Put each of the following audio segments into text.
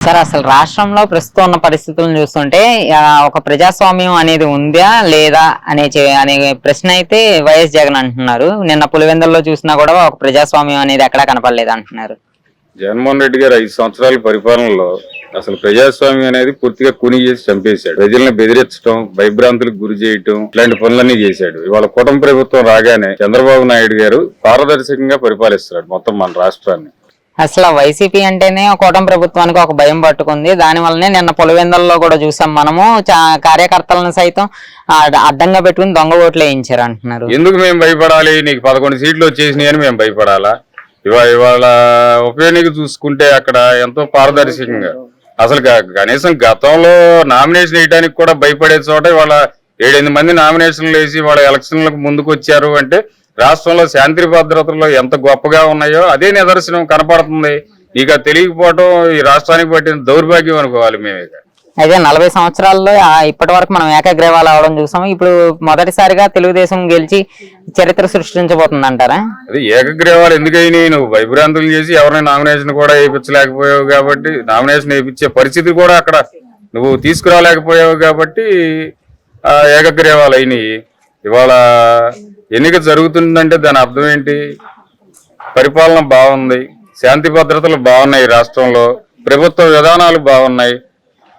Sir అసలు రాష్ట్రంలో ప్రస్తుతం ఉన్న పరిస్థితులను చూస్తుంటే ఒక ప్రజాస్వామ్యం అనేది ఉందా లేదా అనే అనే ప్రశ్న అయితే వైఎస్ జగన్ అంటున్నారు. నిన్న పులివెందుల్లో చూసినా కూడా ఒక ప్రజాస్వామ్యం అనేది ఎక్కడా కనపడలేదు అంటున్నారు. జగన్మోహన్ రెడ్డి గారు ఐదు సంవత్సరాల పరిపాలనలో అసలు ప్రజాస్వామ్యం అనేది పూర్తిగా కుని చేసి చంపేశాడు. ప్రజలను బెదిరించడం భయభ్రాంతులకు గురి చేయటం ఇట్లాంటి పనులన్నీ చేశాడు. ఇవాళ కుటుంబ ప్రభుత్వం రాగానే చంద్రబాబు నాయుడు గారు పారదర్శకంగా పరిపాలిస్తున్నాడు మొత్తం మన రాష్ట్రాన్ని. అసలు వైసీపీ అంటేనే కూటమి ప్రభుత్వానికి ఒక భయం పట్టుకుంది. దానివల్లనే నిన్న పులివెందల్లో కూడా చూసాం మనము. చా- కార్యకర్తలను సైతం అడ్డంగా పెట్టుకుని దొంగ ఓట్లు వేయించారు అంటున్నారు. ఎందుకు మేము భయపడాలి? నీకు పదకొండు సీట్లు వచ్చేసినాయి అని మేము భయపడాలా? ఇవా ఇవాళ ఉప చూసుకుంటే అక్కడ ఎంతో పారదర్శకంగా అసలు కనీసం గతంలో నామినేషన్ వేయడానికి కూడా భయపడే చోట ఇవాళ ఏడెనిమిది మంది నామినేషన్లు వేసి వాళ్ళ ఎలక్షన్లకు ముందుకు వచ్చారు అంటే రాష్ట్రంలో శాంతి భద్రతలు ఎంత గొప్పగా ఉన్నాయో అదే నిదర్శనం కనపడుతుంది. ఇక తెలియకపోవటం ఈ రాష్ట్రానికి పట్టిన దౌర్భాగ్యం అనుకోవాలి మేము ఇక. అయితే నలభై సంవత్సరాల్లో ఇప్పటి వరకు మనం ఏకగ్రీవాలు అవడం చూసాము ఇప్పుడు మొదటిసారిగా తెలుగుదేశం గెలిచి చరిత్ర సృష్టించబోతుంది అంటారా అది ఏకగ్రీవాలు ఎందుకైనాయి? నువ్వు భయభ్రాంతులు చేసి ఎవరిని నామినేషన్ కూడా వేయించలేకపోయావు కాబట్టి నామినేషన్ వేయించే పరిస్థితి కూడా అక్కడ నువ్వు తీసుకురాలేకపోయావు కాబట్టి ఆ ఏకగ్రీవాలు అయినాయి. ఇవాళ ఎన్నిక జరుగుతుందంటే దాని అర్థం ఏంటి? పరిపాలన బాగుంది శాంతి భద్రతలు బాగున్నాయి రాష్ట్రంలో ప్రభుత్వ విధానాలు బాగున్నాయి.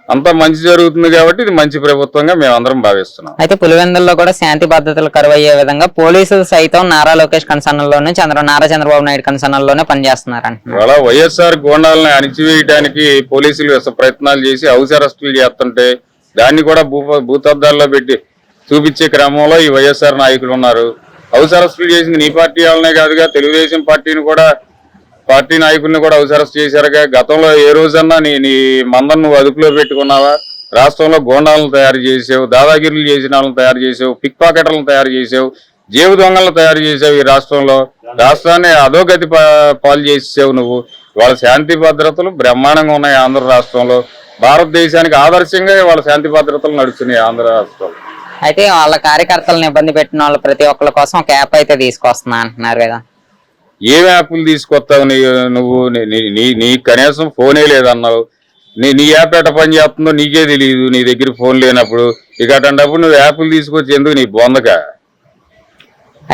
అంతా మంచి జరుగుతుంది కాబట్టి ఇది మంచి ప్రభుత్వంగా మేమందరం భావిస్తున్నాం. అయితే పులివెందుల్లో కూడా శాంతి భద్రతలు కరువయ్యే విధంగా పోలీసులు సైతం నారా లోకేష్ కన్సర్న్లోనే చంద్ర నారా చంద్రబాబు నాయుడు కన్సర్న్లోనే పనిచేస్తున్నారు అంటున్నారు ఇవాళ వైఎస్ఆర్ గోండాలని అణిచివేయడానికి పోలీసులు ప్రయత్నాలు చేసి హౌస్ అరెస్టులు చేస్తుంటే దాన్ని కూడా భూ భూతద్దాల్లో పెట్టి చూపించే క్రమంలో ఈ వైఎస్ఆర్ నాయకులు ఉన్నారు. హౌస్ అరెస్టులు చేసింది నీ పార్టీ వాళ్ళనే కాదుగా తెలుగుదేశం పార్టీని కూడా పార్టీ నాయకుల్ని కూడా హౌస్ అరెస్ట్ చేశారుగా. గతంలో ఏ రోజన్నా నీ నీ మందను నువ్వు అదుపులో పెట్టుకున్నావా? రాష్ట్రంలో గోండాలను తయారు చేసావు దాదాగిరులు చేసిన వాళ్ళని తయారు చేసావు పిక్ పాకెట్లను తయారు చేసావు జేబు దొంగలను తయారు చేసావు ఈ రాష్ట్రంలో. రాష్ట్రాన్ని అధోగతి పాలు చేసావు నువ్వు. వాళ్ళ శాంతి భద్రతలు బ్రహ్మాండంగా ఉన్నాయి ఆంధ్ర రాష్ట్రంలో. భారతదేశానికి ఆదర్శంగా వాళ్ళ శాంతి భద్రతలు నడుస్తున్నాయి ఆంధ్ర రాష్ట్రంలో. అయితే వాళ్ళ కార్యకర్తలను ఇబ్బంది పెట్టిన వాళ్ళు ప్రతి ఒక్కరి కోసం ఒక యాప్ అయితే తీసుకొస్తున్నా అంటున్నారు కదా. ఏం యాప్లు తీసుకొస్తావు నీ నువ్వు? నీ- నీ- కనీసం ఫోనే లేదన్నావు. నీ నీ యాప్ ఎట పని చేస్తుందో నీకే తెలియదు నీ దగ్గర ఫోన్ లేనప్పుడు. ఇక అటువంటిప్పుడు నువ్వు యాప్లు తీసుకొచ్చి ఎందుకు నీ బొందక.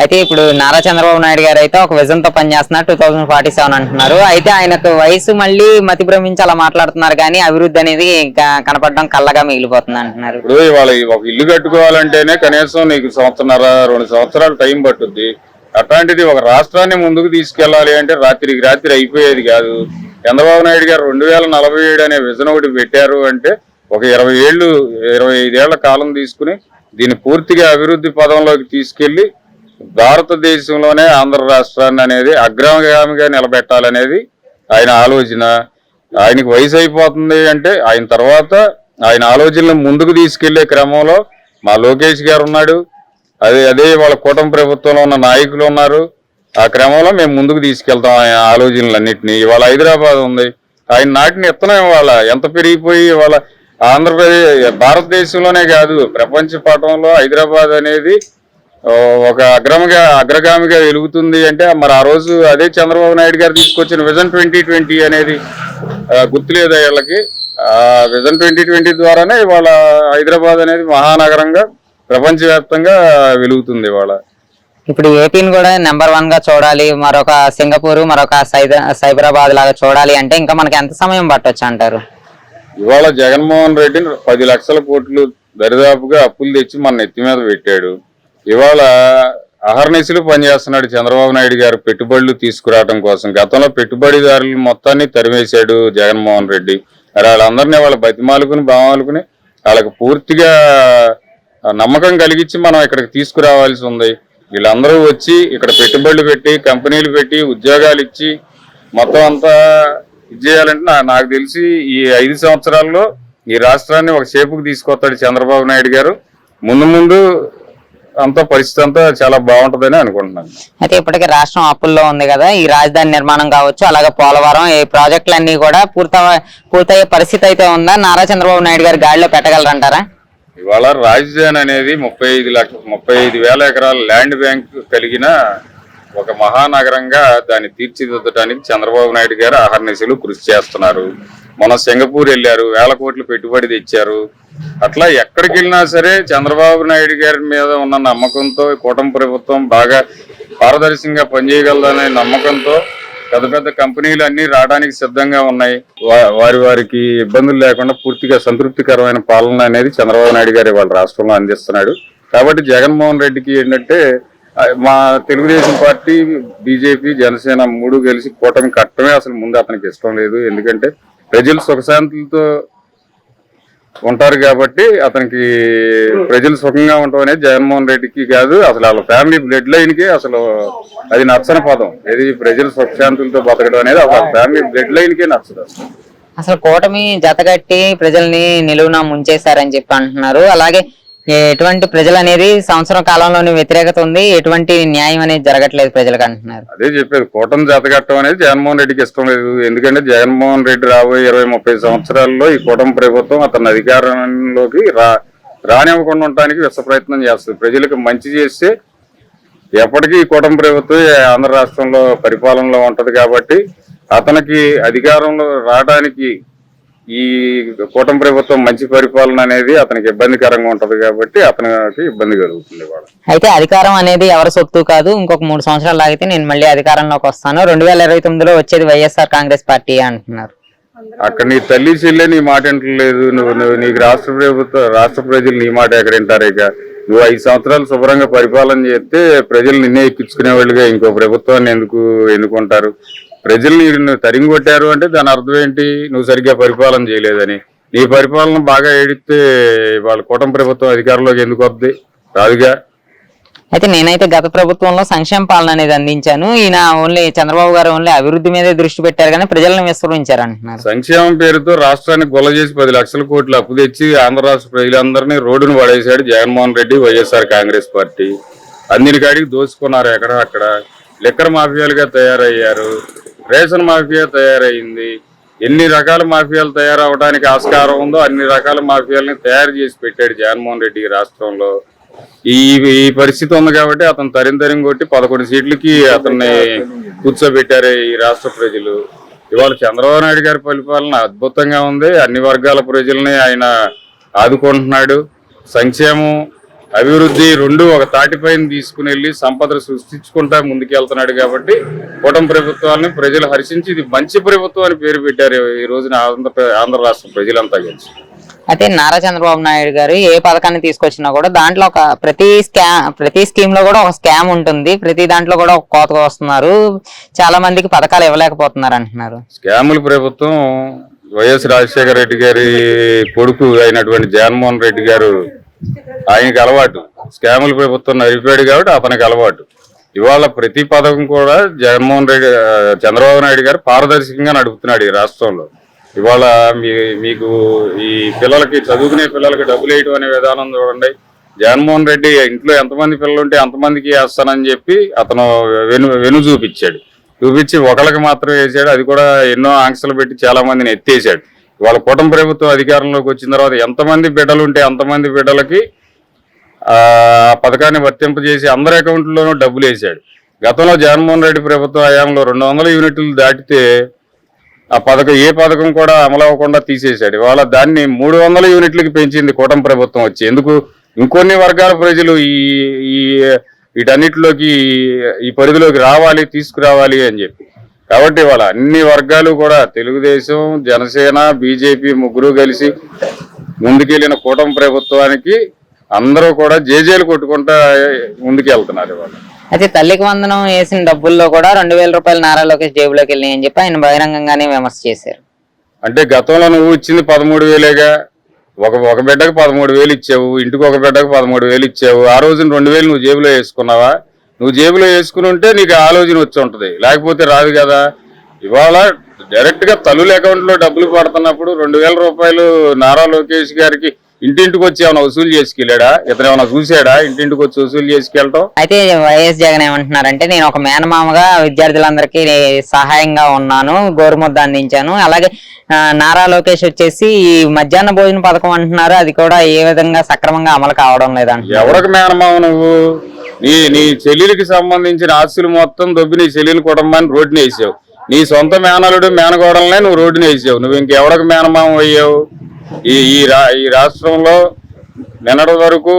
అయితే ఇప్పుడు నారా చంద్రబాబు నాయుడు గారు అయితే ఒక విజన్తో పనిచేస్తున్నారు టూ థౌసండ్ ఫార్టీ సెవెన్ అంటున్నారు. అయితే ఆయనకు వయసు మళ్ళీ మతి భ్రమించి అలా మాట్లాడుతున్నారు కానీ అభివృద్ధి అనేది కనపడడం కళ్ళగా మిగిలిపోతుంది అంటున్నారు. ఇప్పుడు ఇవాళ ఒక ఇల్లు కట్టుకోవాలంటేనే కనీసం నీకు సంవత్సరన్నర రెండు సంవత్సరాలు టైం పట్టుద్ది. అట్లాంటిది ఒక రాష్ట్రాన్ని ముందుకు తీసుకెళ్ళాలి అంటే రాత్రికి రాత్రి అయిపోయేది కాదు. చంద్రబాబు నాయుడు గారు రెండు వేల నలభై ఏడు అనే విజన్ ఒకటి పెట్టారు అంటే ఒక ఇరవై ఏళ్ళు ఇరవై ఐదేళ్ళ కాలం తీసుకుని దీన్ని పూర్తిగా అభివృద్ధి పదంలోకి తీసుకెళ్ళి భారతదేశంలోనే ఆంధ్ర రాష్ట్రాన్ని అనేది అగ్రగామిగా నిలబెట్టాలనేది ఆయన ఆలోచన. ఆయనకి వయసు అయిపోతుంది అంటే ఆయన తర్వాత ఆయన ఆలోచనలు ముందుకు తీసుకెళ్ళే క్రమంలో మా లోకేష్ గారు ఉన్నాడు. అదే అదే వాళ్ళ కూటమి ప్రభుత్వంలో ఉన్న నాయకులు ఉన్నారు. ఆ క్రమంలో మేము ముందుకు తీసుకెళ్తాం ఆయన ఆలోచనలన్నింటినీ. ఇవాళ హైదరాబాద్ ఉంది. ఆయన నాటిన ఇత్తనం ఇవాళ ఎంత పెరిగిపోయి ఇవాళ ఆంధ్రప్రదేశ్ భారతదేశంలోనే కాదు ప్రపంచ పటంలో హైదరాబాద్ అనేది ఒక అగ్రమిగా అగ్రగామిగా వెలుగుతుంది అంటే మరి ఆ రోజు అదే చంద్రబాబు నాయుడు గారు తీసుకొచ్చిన విజన్ ట్వంటీ ట్వంటీ అనేది గుర్తులేదు వీళ్ళకి? విజన్ ట్వంటీ ట్వంటీ ద్వారానే ఇవాళ హైదరాబాద్ అనేది మహానగరంగా ప్రపంచవ్యాప్తంగా వెలుగుతుంది ఇవాళ. ఇప్పుడు ఏపీని కూడా నెంబర్ వన్గా చూడాలి మరొక సింగపూర్ మరొక సైబరాబాద్ లాగా చూడాలి అంటే ఇంకా మనకి ఎంత సమయం పట్టొచ్చు అంటారు? ఇవాళ జగన్మోహన్ రెడ్డిని పది లక్షల కోట్లు దరిదాపుగా అప్పులు తెచ్చి మన నెత్తి మీద పెట్టాడు. ఇవాళ అహర్నిశలు పనిచేస్తున్నాడు చంద్రబాబు నాయుడు గారు పెట్టుబడులు తీసుకురావడం కోసం. గతంలో పెట్టుబడిదారులు మొత్తాన్ని తరిమేశాడు జగన్మోహన్ రెడ్డి. మరి వాళ్ళందరినీ వాళ్ళ బతిమాలుకుని బామాలుకుని వాళ్ళకి పూర్తిగా నమ్మకం కలిగించి మనం ఇక్కడికి తీసుకురావాల్సి ఉంది. వీళ్ళందరూ వచ్చి ఇక్కడ పెట్టుబడులు పెట్టి కంపెనీలు పెట్టి ఉద్యోగాలు ఇచ్చి మొత్తం అంతా ఇది చేయాలంటే నా- నాకు తెలిసి ఈ ఐదు సంవత్సరాల్లో ఈ రాష్ట్రాన్ని ఒక షేపుకి తీసుకొస్తాడు చంద్రబాబు నాయుడు గారు. ముందు ముందు అంతా పరిస్థితి అంతా చాలా బాగుంటుందని అనుకుంటున్నాను. అయితే ఇప్పటికే రాష్ట్రం అప్పుల్లో ఉంది కదా ఈ రాజధాని నిర్మాణం కావచ్చు అలాగే పోలవరం ఈ ప్రాజెక్టులన్నీ కూడా పూర్త పూర్తయ్యే పరిస్థితి అయితే ఉందా? నారా చంద్రబాబు నాయుడు గారు గాడిలో పెట్టగలరంటారా? ఇవాళ రాజధాని అనేది ముప్పై ఐదు లక్ష ముప్పై ఐదు వేల ఎకరాల ల్యాండ్ బ్యాంక్ కలిగిన ఒక మహానగరంగా దాన్ని తీర్చిదిద్దడానికి చంద్రబాబు నాయుడు గారు అహర్నిశలు కృషి చేస్తున్నారు. మన సింగపూర్ వెళ్ళారు వేల కోట్లు పెట్టుబడి తెచ్చారు. అట్లా ఎక్కడికి వెళ్ళినా సరే చంద్రబాబు నాయుడు గారి మీద ఉన్న నమ్మకంతో కూటమి ప్రభుత్వం బాగా పారదర్శకంగా పనిచేయగలదనే నమ్మకంతో పెద్ద పెద్ద కంపెనీలు అన్ని రావడానికి సిద్ధంగా ఉన్నాయి. వారి వారికి ఇబ్బందులు లేకుండా పూర్తిగా సంతృప్తికరమైన పాలన అనేది చంద్రబాబు నాయుడు గారి వాళ్ళ రాష్ట్రంలో అందిస్తున్నాడు. కాబట్టి జగన్మోహన్ రెడ్డికి ఏంటంటే మా తెలుగుదేశం పార్టీ బీజేపీ జనసేన మూడు కలిసి కూటమి కట్టమే అసలు ముందు అతనికి ఇష్టం లేదు. ఎందుకంటే ప్రజలు సుఖశాంతులతో ఉంటారు కాబట్టి అతనికి ప్రజలు సుఖంగా ఉండటం అనేది జగన్మోహన్ రెడ్డికి కాదు. అసలు వాళ్ళ ఫ్యామిలీ బ్లడ్ లైన్కి అసలు అది నచ్చని పదం. ఏది ప్రజలు సుఖశాంతులతో బతకడం అనేది వాళ్ళ ఫ్యామిలీ బ్లడ్ లైన్కే నచ్చదు. అసలు అసలు కూటమి జతగట్టి ప్రజల్ని నిలువున ముంచేశారని చెప్పి అంటున్నారు. అలాగే ఎటువంటి ప్రజలు అనేది సంవత్సరం కాలంలోనే వ్యతిరేకత ఉంది. ఎటువంటి న్యాయం అనేది జరగట్లేదు ప్రజలకు అంటున్నారు. అదే చెప్పేది కూటమి జాతకట్టం అనేది జగన్మోహన్ రెడ్డికి ఇష్టం లేదు. ఎందుకంటే జగన్మోహన్ రెడ్డి రాబోయే ఇరవై ముప్పై సంవత్సరాల్లో ఈ కూటమి ప్రభుత్వం అతని అధికారంలోకి రా రానివ్వకుండా ఉండటానికి విశ్వ ప్రయత్నం చేస్తుంది. ప్రజలకు మంచి చేస్తే ఎప్పటికీ ఈ కూటమి ప్రభుత్వం ఆంధ్ర రాష్ట్రంలో పరిపాలనలో ఉంటుంది కాబట్టి అతనికి అధికారంలో రావడానికి ఈ కూటమి ప్రభుత్వం మంచి పరిపాలన అనేది అతనికి ఇబ్బందికరంగా ఉంటది కాబట్టి అతనికి ఇబ్బంది కలుగుతుంది అయితే అధికారం అనేది ఎవరి సొత్తు కాదు. ఇంకొక మూడు సంవత్సరాలు ఆగితే నేను మళ్ళీ అధికారంలోకి వస్తాను. రెండు వేల ఇరవై తొమ్మిదిలో వచ్చేది వైఎస్ఆర్ కాంగ్రెస్ పార్టీ అంటున్నారు. అక్కడ నీ తల్లి చెల్లె నీ మాట వింటలేదు. నువ్వు నువ్వు నీకు రాష్ట్ర ప్రభుత్వం రాష్ట్ర ప్రజలు నీ మాట ఎక్కడ వింటారు ఇక. నువ్వు ఐదు సంవత్సరాలు శుభ్రంగా పరిపాలన చేస్తే ప్రజలు నిన్నే ఎక్కించుకునే వాళ్ళుగా ఇంకో ప్రభుత్వాన్ని ఎందుకు ఎన్నుకుంటారు ప్రజలు నీకు తరిగి కొట్టారు అంటే దాని అర్థం ఏంటి? నువ్వు సరిగ్గా పరిపాలన చేయలేదని. నీ పరిపాలన బాగా ఏడిస్తే వాళ్ళ కూటమి ప్రభుత్వం అధికారంలోకి ఎందుకు వద్ది? రాదుగా. అయితే నేనైతే గత ప్రభుత్వంలో సంక్షేమ పాలన అనేది అందించాను. ఈయన ఓన్లీ చంద్రబాబు గారు ఓన్లీ అభివృద్ధి మీదే దృష్టి పెట్టారు కానీ ప్రజలను విస్మరించారు అంటున్నారు సంక్షేమం పేరుతో రాష్ట్రానికి గొల్ల చేసి పది లక్షల కోట్లు అప్పు తెచ్చి ఆంధ్ర రాష్ట్ర ప్రజలందరినీ రోడ్డును పడేశాడు జగన్మోహన్ రెడ్డి వైఎస్ఆర్ కాంగ్రెస్ పార్టీ. అందిని కాడికి దోచుకున్నారు ఎక్కడ అక్కడ. లిక్కర్ మాఫియాలుగా తయారయ్యారు. రేషన్ మాఫియా తయారైంది. ఎన్ని రకాల మాఫియాలు తయారవడానికి ఆస్కారం ఉందో అన్ని రకాల మాఫియాలని తయారు చేసి పెట్టాడు జగన్మోహన్ రెడ్డి రాష్ట్రంలో. ఈ ఈ పరిస్థితి ఉంది కాబట్టి అతను తరిం తరిం కొట్టి పదకొండు సీట్లకి అతన్ని కూర్చోబెట్టారు ఈ రాష్ట్ర ప్రజలు. ఇవాళ చంద్రబాబు నాయుడు గారి పరిపాలన అద్భుతంగా ఉంది. అన్ని వర్గాల ప్రజల్ని ఆయన ఆదుకుంటున్నాడు. సంక్షేమం అభివృద్ధి రెండు ఒక తాటిపైన తీసుకుని వెళ్ళి సంపద సృష్టించుకుంటా ముందుకెళ్తున్నాడు కాబట్టి కూటమి ప్రభుత్వాన్ని ప్రజలు హర్షించి ఇది మంచి ప్రభుత్వం అని పేరు పెట్టారు ఈ రోజున ఆంధ్ర ఆంధ్ర రాష్ట్ర ప్రజలంతా కలిసి. అయితే నారా చంద్రబాబు నాయుడు గారు ఏ పథకాన్ని తీసుకొచ్చినా కూడా దాంట్లో ఒక ప్రతి స్కా ప్రతి స్కీమ్లో కూడా ఒక స్కామ్ ఉంటుంది. ప్రతి దాంట్లో కూడా ఒక కోత వస్తున్నారు చాలా మందికి పథకాలు ఇవ్వలేకపోతున్నారు అంటున్నారు. స్కాముల ప్రభుత్వం వైఎస్ రాజశేఖర రెడ్డి గారి కొడుకు అయినటువంటి జగన్మోహన్ రెడ్డి గారు ఆయనకి అలవాటు. స్కాముల ప్రభుత్వం నడిపాడు కాబట్టి అతనికి అలవాటు. ఇవాళ ప్రతి పథకం కూడా జగన్మోహన్ రెడ్డి చంద్రబాబు నాయుడు గారు పారదర్శకంగా నడుపుతున్నాడు ఈ రాష్ట్రంలో. ఇవాళ మీ మీకు ఈ పిల్లలకి చదువుకునే పిల్లలకి డబ్బులు వేయటం అనే విధానం చూడండి. జగన్మోహన్ రెడ్డి ఇంట్లో ఎంతమంది పిల్లలు ఉంటే అంతమందికి వేస్తానని చెప్పి అతను వెను వెను చూపించాడు. చూపించి ఒకళ్ళకి మాత్రం వేసాడు. అది కూడా ఎన్నో ఆంక్షలు పెట్టి చాలా మందిని ఎత్తేసాడు. వాళ్ళ కూటమి ప్రభుత్వం అధికారంలోకి వచ్చిన తర్వాత ఎంతమంది బిడ్డలు ఉంటే అంతమంది బిడ్డలకి పథకాన్ని వర్తింపజేసి అందరి అకౌంట్లోనూ డబ్బులు వేసాడు గతంలో జగన్మోహన్ రెడ్డి ప్రభుత్వ హయాంలో రెండు వందల యూనిట్లు దాటితే ఆ పథకం ఏ పథకం కూడా అమలు అవ్వకుండా తీసేశాడు. ఇవాళ దాన్ని మూడు వందల యూనిట్లకి పెంచింది కూటమి ప్రభుత్వం వచ్చి. ఎందుకు? ఇంకొన్ని వర్గాల ప్రజలు ఈ ఈ వీటన్నిటిలోకి ఈ పరిధిలోకి రావాలి తీసుకురావాలి అని చెప్పి. కాబట్టి ఇవాళ అన్ని వర్గాలు కూడా తెలుగుదేశం జనసేన బీజేపీ ముగ్గురు కలిసి ముందుకెళ్ళిన కూటమి ప్రభుత్వానికి అందరూ కూడా జేజేలు కొట్టుకుంటా ముందుకెళ్తున్నారు ఇవాళ. అయితే తల్లికి వందనం వేసిన డబ్బుల్లో కూడా రెండు వేల రూపాయలు నారా లోకేష్ జేబులోకి వెళ్ళినాయి అని చెప్పి ఆయన బహిరంగంగానే విమర్శ చేశారు. అంటే గతంలో నువ్వు ఇచ్చింది పదమూడు వేలేగా ఒక ఒక బిడ్డకు పదమూడు వేలు ఇచ్చావు ఇంటికి ఒక బిడ్డకు పదమూడు వేలు ఇచ్చావు ఆ రోజున రెండు వేలు నువ్వు జేబులో వేసుకున్నావా? నువ్వు జేబులో వేసుకుని ఉంటే నీకు ఆలోచన వచ్చి ఉంటది. లేకపోతే రాదు కదా. ఇవాళ డైరెక్ట్గా తల్లుల అకౌంట్లో డబ్బులు పడుతున్నప్పుడు రెండు వేల రూపాయలు నారా లోకేష్ గారికి ఇంటింటికి వచ్చి ఏమైనా వసూలు చేసుకెళ్ళాడా? ఇతను ఏమైనా చూసాడా ఇంటింటికి వచ్చి వసూలు చేసుకెళ్ళటం? అయితే వైఎస్ జగన్ ఏమంటున్నారంటే నేను ఒక మేనమామగా విద్యార్థులందరికీ సహాయంగా ఉన్నాను గోరుముద్ద అందించాను. అలాగే నారా లోకేష్ వచ్చేసి ఈ మధ్యాహ్న భోజన పథకం అంటున్నారు. అది కూడా ఏ విధంగా సక్రమంగా అమలు కావడం లేదంటున్నారు. ఎవరికి మేనమావ నువ్వు? నీ నీ చెల్లెలికి సంబంధించిన ఆస్తులు మొత్తం దొబ్బి నీ చెల్లెలు కుటుంబాన్ని రోడ్డుని వేసావు. నీ సొంత మేనలుడు మేనగోడలనే నువ్వు రోడ్డుని వేసావు. నువ్వు ఇంకెవడకు మేనమామ అయ్యావు? ఈ ఈ రా ఈ రాష్ట్రంలో నిన్నటి వరకు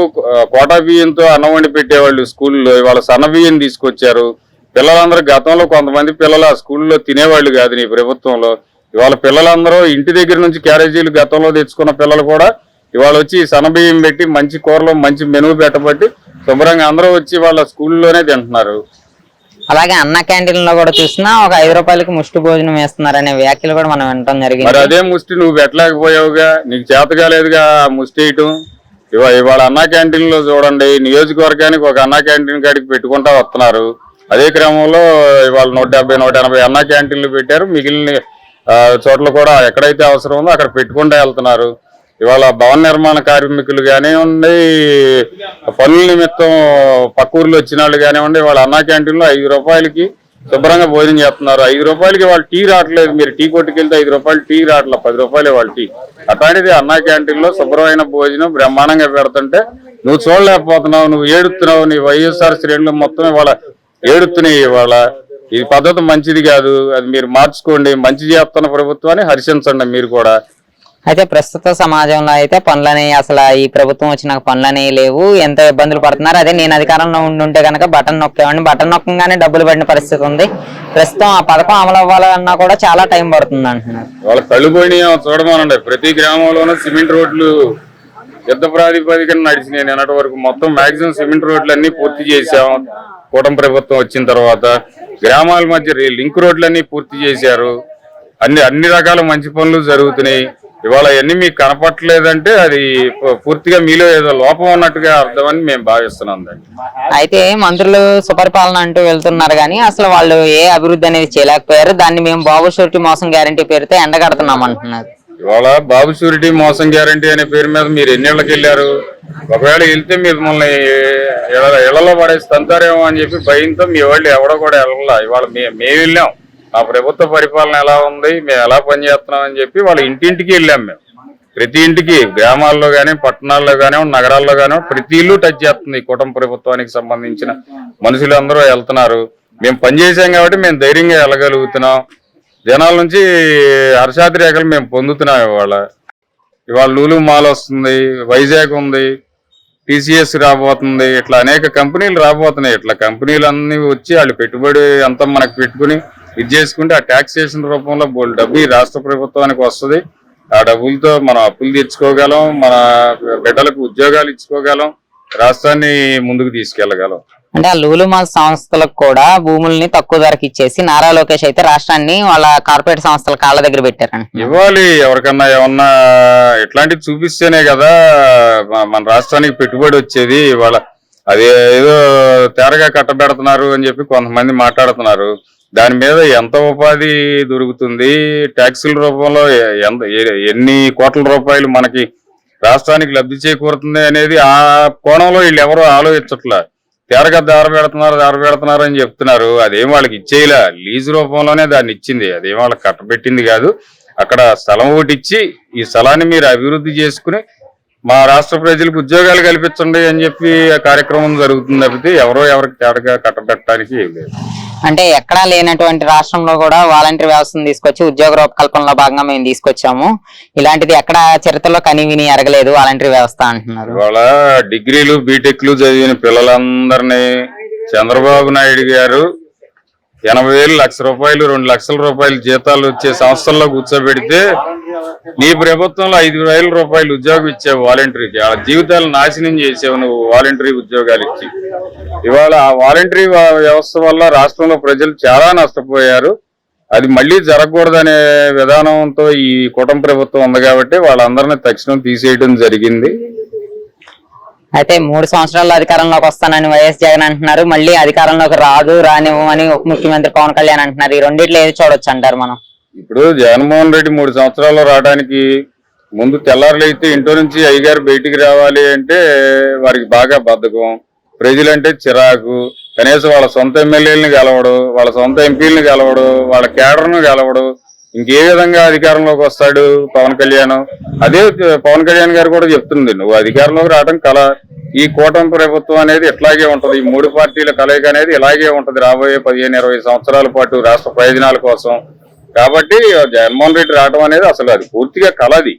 కోటా బియ్యంతో అన్నం వండి పెట్టేవాళ్ళు స్కూల్లో. ఇవాళ సన్న బియ్యం తీసుకొచ్చారు. పిల్లలందరూ గతంలో కొంతమంది పిల్లలు ఆ స్కూల్లో తినేవాళ్ళు కాదు నీ ప్రభుత్వంలో. ఇవాళ పిల్లలందరూ ఇంటి దగ్గర నుంచి క్యారేజీలు గతంలో తెచ్చుకున్న పిల్లలు కూడా ఇవాళ వచ్చి సన్న బియ్యం పెట్టి మంచి కూరలో మంచి మెనుగు పెట్టబట్టి శుభ్రంగా అందరూ వచ్చి వాళ్ళ స్కూల్లోనే తింటున్నారు. అలాగే అన్న క్యాంటీన్లో కూడా చూసినా ఒక ఐదు రూపాయలకి ముష్టి భోజనం వేస్తున్నారు అనే వ్యాఖ్యలు కూడా మనం వినటం మరి జరిగింది అదే ముష్టి నువ్వు పెట్టలేకపోయావుగా? నీకు చేత కాలేదుగా ఆ ముష్టి వేయటం ఇవా ఇవాళ అన్నా క్యాంటీన్లో చూడండి నియోజకవర్గానికి ఒక అన్నా క్యాంటీన్ కాడికి పెట్టుకుంటా వస్తున్నారు. అదే క్రమంలో ఇవాళ నూట డెబ్బై నూట ఎనభై అన్నా క్యాంటీన్లు పెట్టారు. మిగిలిన చోట్ల కూడా ఎక్కడైతే అవసరం ఉందో అక్కడ పెట్టుకుంటా వెళ్తున్నారు. ఇవాళ భవన నిర్మాణ కార్మికులు కానివ్వండి పనుల నిమిత్తం పక్క ఊర్లో వచ్చిన వాళ్ళు కానివ్వండి వాళ్ళ అన్నా క్యాంటీన్లో ఐదు రూపాయలకి శుభ్రంగా భోజనం చేస్తున్నారు. ఐదు రూపాయలకి వాళ్ళు టీ రావట్లేదు. మీరు టీ కొట్టుకెళ్తే ఐదు రూపాయలు టీ రావట్లేదు పది రూపాయలే వాళ్ళ టీ. అట్లాంటిది అన్నా క్యాంటీన్లో శుభ్రమైన భోజనం బ్రహ్మాండంగా పెడుతుంటే నువ్వు చూడలేకపోతున్నావు నువ్వు ఏడుతున్నావు నీ వైఎస్ఆర్ శ్రేణులు మొత్తం ఇవాళ ఏడుతున్నాయి ఇవాళ. ఈ పద్ధతి మంచిది కాదు. అది మీరు మార్చుకోండి. మంచి చేస్తున్న ప్రభుత్వాన్ని హర్షించండి మీరు కూడా. అయితే ప్రస్తుత సమాజంలో అయితే పనులని అసలు ఈ ప్రభుత్వం వచ్చిన పనులని లేవు. ఎంత ఇబ్బందులు పడుతున్నారు? అదే నేను అధికారంలో ఉండుంటే కనుక బటన్ నొక్కేవాడిని. బటన్ నొక్కగానే డబ్బులు పడిన పరిస్థితి ఉంది. ప్రస్తుతం ఆ పథకం అమలు అవ్వాలన్నా కూడా చాలా టైం పడుతుంది అంటున్నారు. వాళ్ళ కళ్ళు చూడమనండి ప్రతి గ్రామంలోనూ సిమెంట్ రోడ్లు యుద్ధ ప్రాతిపదికన నడిచినాయి. నిన్నటి వరకు మొత్తం మాక్సిమం సిమెంట్ రోడ్లు అన్ని పూర్తి చేసాం కూటమి ప్రభుత్వం వచ్చిన తర్వాత గ్రామాల మధ్య లింక్ రోడ్లన్నీ పూర్తి చేశారు. అన్ని అన్ని రకాల మంచి పనులు జరుగుతున్నాయి. ఇవాళ అవన్నీ మీకు కనపట్లేదంటే అది పూర్తిగా మీలో ఏదో లోపం ఉన్నట్టుగా అర్థమని మేము భావిస్తున్నాం అయితే మంత్రులు సుపరిపాలన అంటూ వెళ్తున్నారు కానీ అసలు వాళ్ళు ఏ అభివృద్ధి అనేది చేయలేకపోయారు. దాన్ని మేము బాబు షూరిటీ మోసం గ్యారంటీ పేరుతో ఎండగడుతున్నాం అంటున్నారు. ఇవాళ బాబు షూరిటీ మోసం గ్యారంటీ అనే పేరు మీద మీరు ఎన్నేళ్ళకి వెళ్ళారు? ఒకవేళ వెళ్తే మిమ్మల్ని ఇళ్ళ- ఇళ్ళలో పడేసి తంతారేమో అని చెప్పి భయంతో మీ వాళ్ళు ఎవడో కూడా వెళ్ళాల. ఇవాళ మేము వెళ్ళాం. మా ప్రభుత్వ పరిపాలన ఎలా ఉంది మేము ఎలా పనిచేస్తున్నాం అని చెప్పి వాళ్ళ ఇంటింటికి వెళ్ళాం మేము. ప్రతి ఇంటికి గ్రామాల్లో కానీ పట్టణాల్లో కానీ నగరాల్లో కానీ ప్రతి ఇల్లు టచ్ చేస్తుంది కుటుంబ ప్రభుత్వానికి సంబంధించిన మనుషులందరూ వెళ్తున్నారు. మేము పనిచేసాం కాబట్టి మేము ధైర్యంగా వెళ్ళగలుగుతున్నాం. జనాల నుంచి హర్షాతి రేఖలు మేము పొందుతున్నాం ఇవాళ. ఇవాళ లూలు మాల్ వస్తుంది వైజాగ్ ఉంది టీసీఎస్ రాబోతుంది ఇట్లా అనేక కంపెనీలు రాబోతున్నాయి. ఇట్లా కంపెనీలు అన్ని వచ్చి వాళ్ళు పెట్టుబడి అంతా మనకు పెట్టుకుని ఇది చేసుకుంటే ఆ టాక్సేషన్ రూపంలో డబ్బు ఈ రాష్ట్ర ప్రభుత్వానికి వస్తుంది. ఆ డబ్బులతో మనం అప్పులు తీర్చుకోగలం మన బిడ్డలకు ఉద్యోగాలు ఇచ్చుకోగలం రాష్ట్రాన్ని ముందుకు తీసుకెళ్ళగలం అంటే ఆ లూలుమాల్ సంస్థలకు కూడా భూముల్ని తక్కువ ధరకి ఇచ్చేసి నారా లోకేష్ అయితే రాష్ట్రాన్ని వాళ్ళ కార్పొరేట్ సంస్థల కాళ్ళ దగ్గర పెట్టారంట ఇవ్వాలి ఎవరికన్నా ఏమన్నా ఇట్లాంటివి చూపిస్తేనే కదా మన రాష్ట్రానికి పెట్టుబడి వచ్చేది. ఇవాళ అది ఏదో తేరగా కట్టబెడుతున్నారు అని చెప్పి కొంతమంది మాట్లాడుతున్నారు. దాని మీద ఎంత ఉపాధి దొరుకుతుంది? ట్యాక్సుల రూపంలో ఎంత ఎన్ని కోట్ల రూపాయలు మనకి రాష్ట్రానికి లబ్ధి చేకూరుతుంది అనేది ఆ కోణంలో వీళ్ళు ఎవరు ఆలోచించట్లా. తేరగా దార పెడుతున్నారు దార పెడుతున్నారు అని చెప్తున్నారు. అదేం వాళ్ళకి ఇచ్చేయలే. లీజు రూపంలోనే దాన్ని ఇచ్చింది. అదేం వాళ్ళకి కట్టబెట్టింది కాదు. అక్కడ స్థలం ఒకటి ఇచ్చి ఈ స్థలాన్ని మీరు అభివృద్ధి చేసుకుని మా రాష్ట్ర ప్రజలకు ఉద్యోగాలు కల్పించండి అని చెప్పి ఆ కార్యక్రమం జరుగుతుంది తప్పితే ఎవరో ఎవరికి తేడాగా కట్టబెట్టడానికి లేదు. అంటే ఎక్కడా లేనటువంటి రాష్ట్రంలో కూడా వాలంటీర్ వ్యవస్థను తీసుకొచ్చి ఉద్యోగ రూపకల్పనలో భాగంగా మేము తీసుకొచ్చాము. ఇలాంటిది ఎక్కడ చరిత్రలో కని విని ఎరగలేదు వాలంటీర్ వ్యవస్థ అంటున్నారు. ఇవాళ డిగ్రీలు బీటెక్లు చదివిన పిల్లలందరినీ చంద్రబాబు నాయుడు గారు ఎనభై వేలు లక్ష రూపాయలు రెండు లక్షల రూపాయలు జీతాలు వచ్చే సంస్థల్లో కూర్చోబెడితే నీ ప్రభుత్వంలో ఐదు వేల రూపాయలు ఉద్యోగం ఇచ్చావు వాలంటరీకి ఆ జీవితాలు నాశనం చేసావు నువ్వు వాలంటరీ ఉద్యోగాలు ఇచ్చి. ఇవాళ ఆ వాలంటరీ వ్యవస్థ వల్ల రాష్ట్రంలో ప్రజలు చాలా నష్టపోయారు. అది మళ్ళీ జరగకూడదనే విధానంతో ఈ కుటుంబ ప్రభుత్వం ఉంది కాబట్టి వాళ్ళందరినీ తక్షణం తీసేయడం జరిగింది. అయితే మూడు సంవత్సరాల అధికారంలోకి వస్తానని వైఎస్ జగన్ అంటున్నారు. మళ్ళీ అధికారంలోకి రాదు రానివ్వమని ఉప ముఖ్యమంత్రి పవన్ కళ్యాణ్ అంటున్నారు. ఈ రెండిట్లో ఏది చూడొచ్చు అంటారు మనం? ఇప్పుడు జగన్మోహన్ రెడ్డి మూడు సంవత్సరాలు రావడానికి ముందు తెల్లారులు అయితే ఇంట్లో నుంచి అయ్యగారు బయటికి రావాలి అంటే వారికి బాగా బద్ధకం. ప్రజలంటే చిరాకు. కనీసం వాళ్ళ సొంత ఎమ్మెల్యేలను గెలవడు వాళ్ళ సొంత ఎంపీలని గెలవడు వాళ్ళ కేడర్ను గెలవడు ఇంకే విధంగా అధికారంలోకి వస్తాడు పవన్ కళ్యాణ్. అదే పవన్ కళ్యాణ్ గారు కూడా చెప్తుంది నువ్వు అధికారంలోకి రావడం కళ ఈ కూటమి ప్రభుత్వం అనేది ఇట్లాగే ఉంటది. ఈ మూడు పార్టీల కలయిక అనేది ఇలాగే ఉంటది. రాబోయే పదిహేను ఇరవై సంవత్సరాల పాటు రాష్ట్ర ప్రయోజనాల కోసం. కాబట్టి జగన్మోహన్ రెడ్డి రావడం అనేది అసలు అది పూర్తిగా కలది.